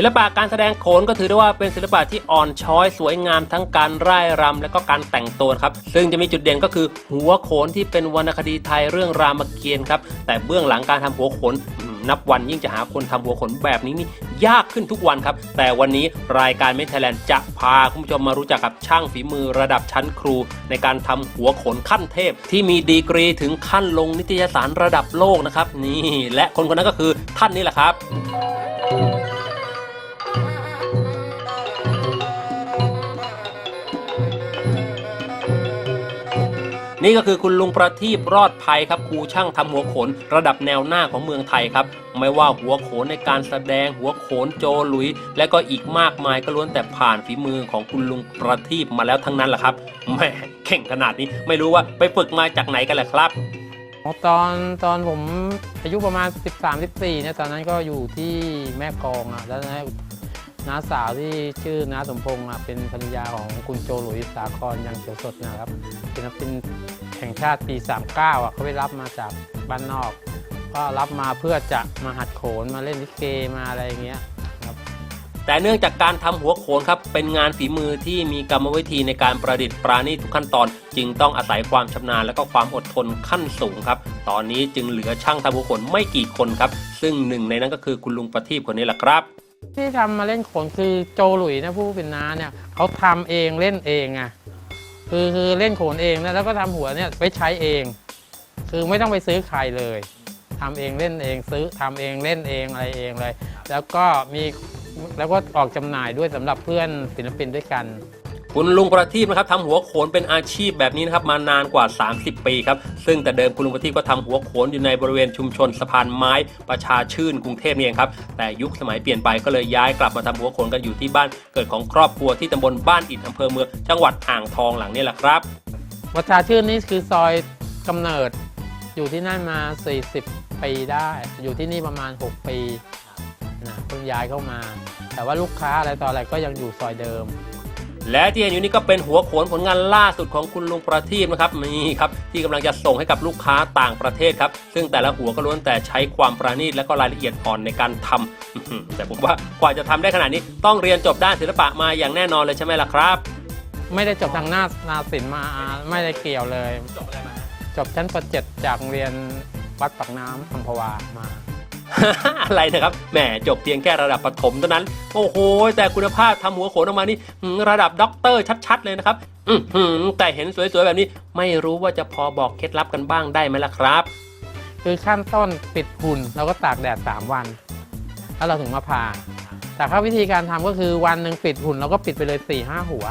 ศิลปะการแสดงโขนก็ถือได้ว่าเป็นศิลปะที่อ่อนช้อยสวยงามทั้งการร่ายรำและก็การแต่งตัวครับ ซึ่งจะมีจุดเด่นก็คือหัวโขนที่เป็นวรรณคดีไทยเรื่องรามเกียรติ์ครับ แต่เบื้องหลังการทำหัวโขนนับวันยิ่งจะหาคนทำหัวโขนแบบนี้นี่ยากขึ้นทุกวันครับ แต่วันนี้รายการเมทไทยแลนด์จะพาคุณผู้ชมมารู้จักกับช่างฝีมือระดับชั้นครู ในการทำหัวโขนขั้นเทพ ที่มีดีกรีถึงขั้นลงนิตยสารระดับโลกนะครับ นี่และคนคนนั้นก็คือท่านนี้แหละครับ นี่ก็คือคุณลุงประทีปรอดภัยครับครูช่างทำหัวโขนระดับแนวหน้าของเมืองไทยครับ ไม่ว่าหัวโขนในการแสดงหัวโขนโจหลุย และก็อีกมากมายก็ล้วนแต่ผ่านฝีมือของคุณลุงประทีปมาแล้วทั้งนั้นแหละครับแม่เข่งขนาดนี้ไม่รู้ว่าไปฝึกมาจากไหนกันแหละครับตอนตอนผมอายุประมาณ 13 14เนี่ยตอนนั้นก็อยู่ที่แม่กองอะแล้ว น้าสาวที่ชื่อน้าสมพงษ์เป็นภรรยาของคุณโจหลุยสาครยังเขียวสดนะครับ เป็นนักเป็นแห่งชาติปี 39อะเขาไปรับมาจากบ้านนอก ก็รับมาเพื่อจะมาหัดโขนมาเล่นลิเกมาอะไรอย่างเงี้ยแต่เนื่องจากการทำหัวโขนครับเป็นงานฝีมือที่มีกรรมวิธีในการประดิษฐ์ปราณีตทุกขั้นตอน จึงต้องอาศัยความชำนาญและก็ความอดทนขั้นสูงครับ ตอนนี้จึงเหลือช่างทำหัวโขนไม่กี่คนครับ ซึ่งหนึ่งในนั้นก็คือคุณลุงประทีปคนนี้แหละครับ ที่ทำมาเล่นโขนคือโจหลุยนะผู้เป็นน้าเนี่ยเขาทำเองเล่นเองไงคือคือเล่นโขนเองนะแล้วก็ทำหัวเนี่ยไปใช้เอง คือไม่ต้องไปซื้อใครเลยทำเองเล่นเองซื้อทำเองเล่นเองอะไรเองเลย แล้วก็มีแล้วก็ออกจำหน่ายด้วยสำหรับเพื่อนศิลปินด้วยกัน คุณลุงประทีปนะครับทำหัวโขนเป็นอาชีพแบบนี้นะครับมานานกว่า 30 ปีครับซึ่งแต่เดิมคุณลุงประทีปก็ทำหัวโขนอยู่ในบริเวณชุมชนสะพานไม้ประชาชื่นกรุงเทพนี่เองครับแต่ยุคสมัยเปลี่ยนไปก็เลยย้ายกลับมาทำหัวโขนกันอยู่ที่บ้านเกิดของครอบครัวที่ตำบลบ้านอิฐอำเภอเมืองจังหวัดอ่างทองหลังนี้แหละครับวัชาชื่นนี่คือซอยกำเนิดอยู่ที่นั่นมา 40 ปีได้ อยู่ที่นี่ประมาณ 6 ปีนะเพิ่งย้ายเข้ามา แต่ว่าลูกค้าอะไรต่ออะไรก็ยังอยู่ซอยเดิม และที่เห็นอยู่นี่ก็เป็นหัวโขนผลงานล่าสุดของคุณลุงประทีปนะครับนี่ครับที่กำลังจะส่งให้กับลูกค้าต่างประเทศครับ ซึ่งแต่ละหัวก็ล้วนแต่ใช้ความประณีตและก็รายละเอียดอ่อนในการทำอื้อหือแต่ผมว่ากว่าจะทำได้ขนาดนี้ต้องเรียนจบด้านศิลปะมาอย่างแน่นอนเลยใช่ไหมล่ะครับ ไม่ได้จบทางหน้านาศิลป์มาไม่ได้เกี่ยวเลย จบอะไรมาจบชั้นป .7 จากโรงเรียนวัดปากน้ำอัมพวามา อะไรนะครับแหมจบเพียงแค่ระดับประถมเท่านั้น โอ้โห แต่คุณภาพทำหัวโขนออกมานี่ระดับด็อกเตอร์ชัด ๆ เลยนะครับอืแต่เห็นสวยๆแบบนี้ไม่รู้ว่าจะพอบอกเคล็ดลับกันบ้างได้ไหมล่ะครับ คือขั้นต้นปิดหุ่นเราก็ตากแดด 3 วัน แล้วเราถึงมาผ่าแต่ถ้าวิธีการทำก็คือวันหนึ่งปิดหุ่นเราก็ปิดไปเลย4ี่ห้าหัว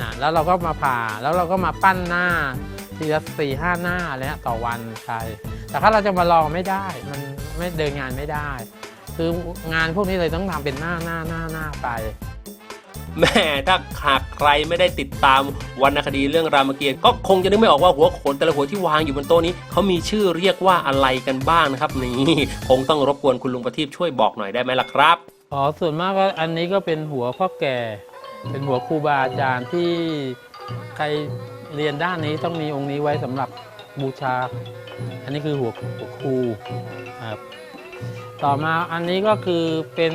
อ่าแล้วเราก็มาผ่าแล้วเราก็มาปั้นหน้าทีละสี่ห้าหน้าอะไรเงี้ยต่อวันใช่ แต่ถ้าเราจะมาลองไม่ได้ มันไม่เดินงานไม่ได้ คืองานพวกนี้เลยต้องทำเป็นหน้าหน้าหน้าหน้าไปแม่ถ้าหากใครไม่ได้ติดตามวรรณคดีเรื่องรามเกียรติ์ก็คงจะนึกไม่ออกว่าหัวโขนแต่ละหัวที่วางอยู่บนโต๊ะนี้เขามีชื่อเรียกว่าอะไรกันบ้างนะครับ นี่คงต้องรบกวนคุณลุงประทีปช่วยบอกหน่อยได้ไหมล่ะครับอ๋อส่วนมากก็อันนี้ก็เป็นหัวพ่อแก่ เป็นหัวครูบาอาจารย์ที่ใครเรียนด้านนี้ต้องมีองค์นี้ไว้สำหรับ บูชา อันนี้คือหัวหัวครูครับต่อมาอันนี้ก็คือเป็น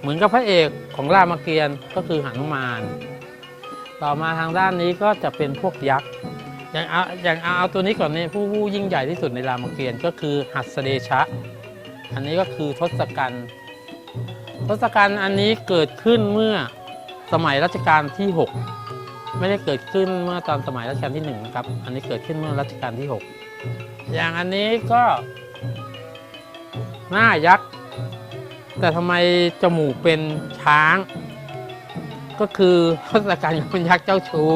เหมือนกับพระเอกของรามเกียรติ์ก็คือหนุมาน ต่อมาทางด้านนี้ก็จะเป็นพวกยักษ์อย่างเอาอย่างเอาเอาตัวนี้ก่อนเนี่ยผู้ผู้ยิ่งใหญ่ที่สุดในรามเกียรติ์ก็คือหัสเดชะ อันนี้ก็คือทศกัณฐ์ทศกัณฐ์อันนี้เกิดขึ้นเมื่อสมัยรัชกาลที่ 6 ไม่ได้เกิดขึ้นเมื่อตอนสมัยรัชกาลที่1นะครับ อันนี้เกิดขึ้นเมื่อรัชกาลที่ 6 อย่างอันนี้ก็ หน้ายักษ์ แต่ทำไมจมูกเป็นช้าง ก็คือทศกัณฐ์เป็นยักษ์เจ้าชู้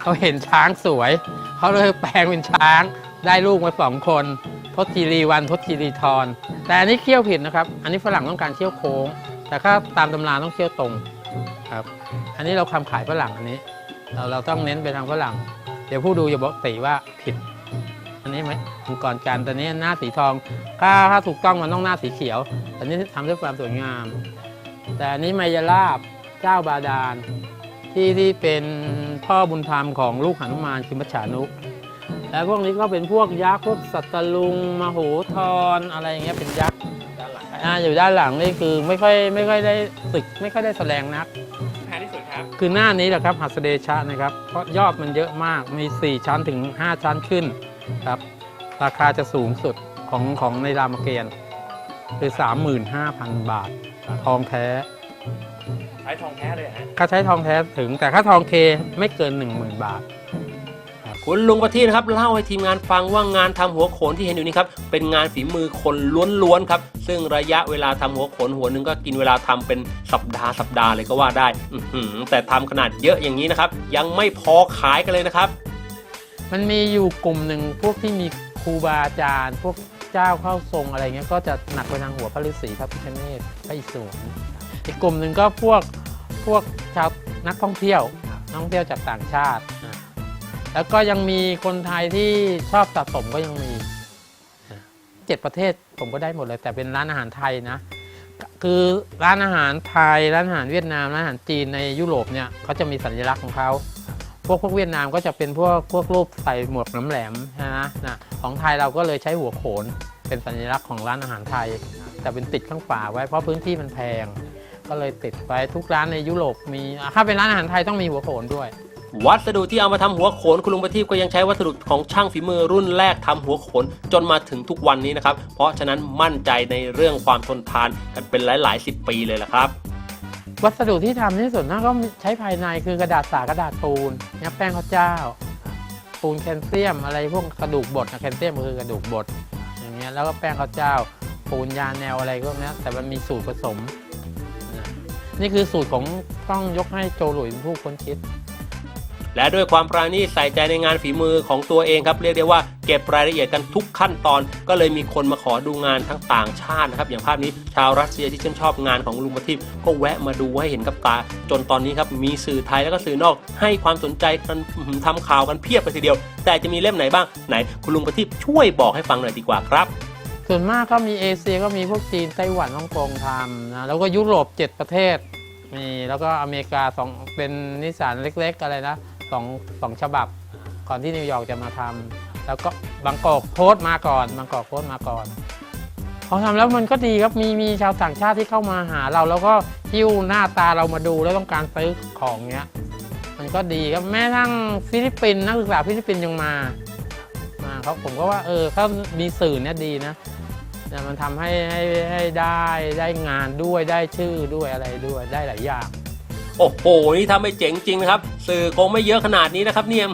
เขาเห็นช้างสวย เขาเลยแปลงเป็นช้าง ได้ลูกมาสองคนทศทีรีวันทศทีรีทรแต่อันนี้เคี่ยวผิดนะครับ อันนี้ฝรั่งต้องการเคี่ยวโค้ง แต่ถ้าตามตำราต้องเคี่ยวตรงครับ อันนี้เราทำขายฝรั่งอันนี้ เราเราต้องเน้นไปทางฝรั่ง เดี๋ยวผู้ดูอย่าบอกติว่าผิด อันนี้ไหมมังกรการต่นี้หน้าสีทอง ถ้าถ้าถูกต้องมันต้องหน้าสีเขียว อันนี้ทำด้วยความสวยงาม แต่อันนี้มายาลาบเจ้าบาดาลที่ที่เป็นพ่อบุญธรรมของลูกหนุมานคือมัจฉานุแล้วพวกนี้ก็เป็นพวกยักษ์พวกสัตลุงมโหธรอะไรอย่างเงี้ยเป็นยักษ์อ่าอยู่ด้านหลังนี่คือไม่ค่อยไม่ค่อยได้ตึกไม่ค่อยได้แสดงนัก ครับคือหน้านี้แหละครับหัสเดชะนะครับ เพราะยอดมันเยอะมากมี 4 ชั้นถึง 5 ชั้นขึ้นครับราคาจะสูงสุดของของในรามเกียรติ์คือ 35,000 บาท ทองแท้ใช้ทองแท้เลยฮะค่าใช้ทองแท้ถึงแต่ค่าทองเคไม่เกิน 10,000 บาท คุณลุงประทีนะครับเล่าให้ทีมงานฟังว่างานทำหัวโขนที่เห็นอยู่นี้ครับเป็นงานฝีมือคนล้วนๆครับซึ่งระยะเวลาทำหัวโขนหัวหนึ่งก็กินเวลาทำเป็นสัปดาห์สัปดาห์เลยก็ว่าได้แต่ทำขนาดเยอะอย่างนี้นะครับ ยังไม่พอขายกันเลยนะครับ มันมีอยู่กลุ่มหนึ่งพวกที่มีครูบาอาจารย์ พวกเจ้าเข้าทรงอะไรเงี้ยก็จะหนักไปทางหัวพระฤาษีพระพิฆเนศพระอิศวรอีกกลุ่มหนึ่งก็พวกพวกชาวนักท่องเที่ยวนักท่องเที่ยวจากต่างชาติ แล้วก็ยังมีคนไทยที่ชอบสะสมก็ยังมีอะเจ็ดประเทศผมก็ได้หมดเลย แต่เป็นร้านอาหารไทยนะ คือร้านอาหารไทย ร้านอาหารเวียดนาม ร้านอาหารจีนในยุโรปเนี่ยเขาจะมีสัญลักษณ์ของเขาพวกพวกเวียดนามก็จะเป็นพวกพวกรูปใส่หมวกน้ำแหลมนะนะของไทยเราก็เลยใช้หัวโขน เป็นสัญลักษณ์ของร้านอาหารไทย แต่เป็นติดข้างฝาไว้เพราะพื้นที่มันแพง ก็เลยติดไว้ทุกร้านในยุโรปมีอะถ้าเป็นร้านอาหารไทยต้องมีหัวโขนด้วย วัสดุที่เอามาทำหัวโขนคุณลุงประทีปก็ยังใช้วัสดุของช่างฝีมือรุ่นแรกทำหัวโขนจนมาถึงทุกวันนี้นะครับ เพราะฉะนั้นมั่นใจในเรื่องความทนทานกันเป็นหลายๆสิบปีเลยละครับ วัสดุที่ทำที่สุดน่าก็ใช้ภายในคือกระดาษสากระดาษปูนเนี่ยแป้งข้าวเจ้า ปูนแคลเซียมอะไรพวกกระดูกบดนะแคลเซียมก็คือกระดูกบดอย่างเงี้ยแล้วก็แป้งข้าวเจ้า ปูนยาแนวอะไรพวกนี้แต่มันมีสูตรผสมนะนี่คือสูตรของต้องยกให้โจหลุยเป็นผู้ค้นคิด และด้วยความปราณีตใส่ใจในงานฝีมือของตัวเองครับเรียกได้ว่าเก็บรายละเอียดกันทุกขั้นตอน ก็เลยมีคนมาขอดูงานทั้งต่างชาตินะครับอย่างภาพนี้ชาวรัสเซียที่ชื่นชอบงานของลุงประทีปก็แวะมาดูให้เห็นกับตา จนตอนนี้ครับมีสื่อไทยแล้วก็สื่อนอก ให้ความสนใจกันอื้อหือทำข่าวกันเพียบไปทีเดียว แต่จะมีเล่มไหนบ้างไหน คุณลุงประทีปช่วยบอกให้ฟังหน่อยดีกว่าครับส่วนมากก็มีเอเชียก็มีพวกจีนไต้หวันฮ่องกงทำนะแล้วก็ยุโรป 7 ประเทศมีแล้วก็อเมริกาสองเป็นนิสสันเล็ก ๆ อะไรนะ สองสองฉบับ ก่อนที่นิวยอร์กจะมาทำแล้วก็บางกอกโพสต์มาก่อนบางกอกโพสต์มาก่อนพอทำแล้วมันก็ดีครับมีมีชาวต่างชาติที่เข้ามาหาเรา แล้วก็หิ้วหน้าตาเรามาดูแล้วต้องการซื้อของเงี้ย มันก็ดีครับแม้ทั้งฟิลิปปินส์นักศึกษาฟิลิปปินส์ยังมามาเขาผมก็ว่าเออถ้ามีสื่อเนี่ยดีนะแต่มันทำให้ให้ให้ได้ได้งานด้วยได้ชื่อด้วยอะไรด้วยได้หลายอย่าง โอ้โห นี่ถ้าไม่เจ๋งจริงนะครับ สื่อคงไม่เยอะขนาดนี้นะครับเนี่ย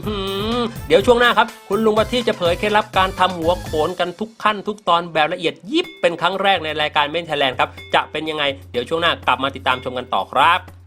เดี๋ยวช่วงหน้าครับ คุณลุงประทีปจะเผยเคล็ดลับการทำหัวโขนกันทุกขั้นทุกตอนแบบละเอียดยิบเป็นครั้งแรกในรายการเมนเทแลนด์ครับ จะเป็นยังไง เดี๋ยวช่วงหน้ากลับมาติดตามชมกันต่อครับ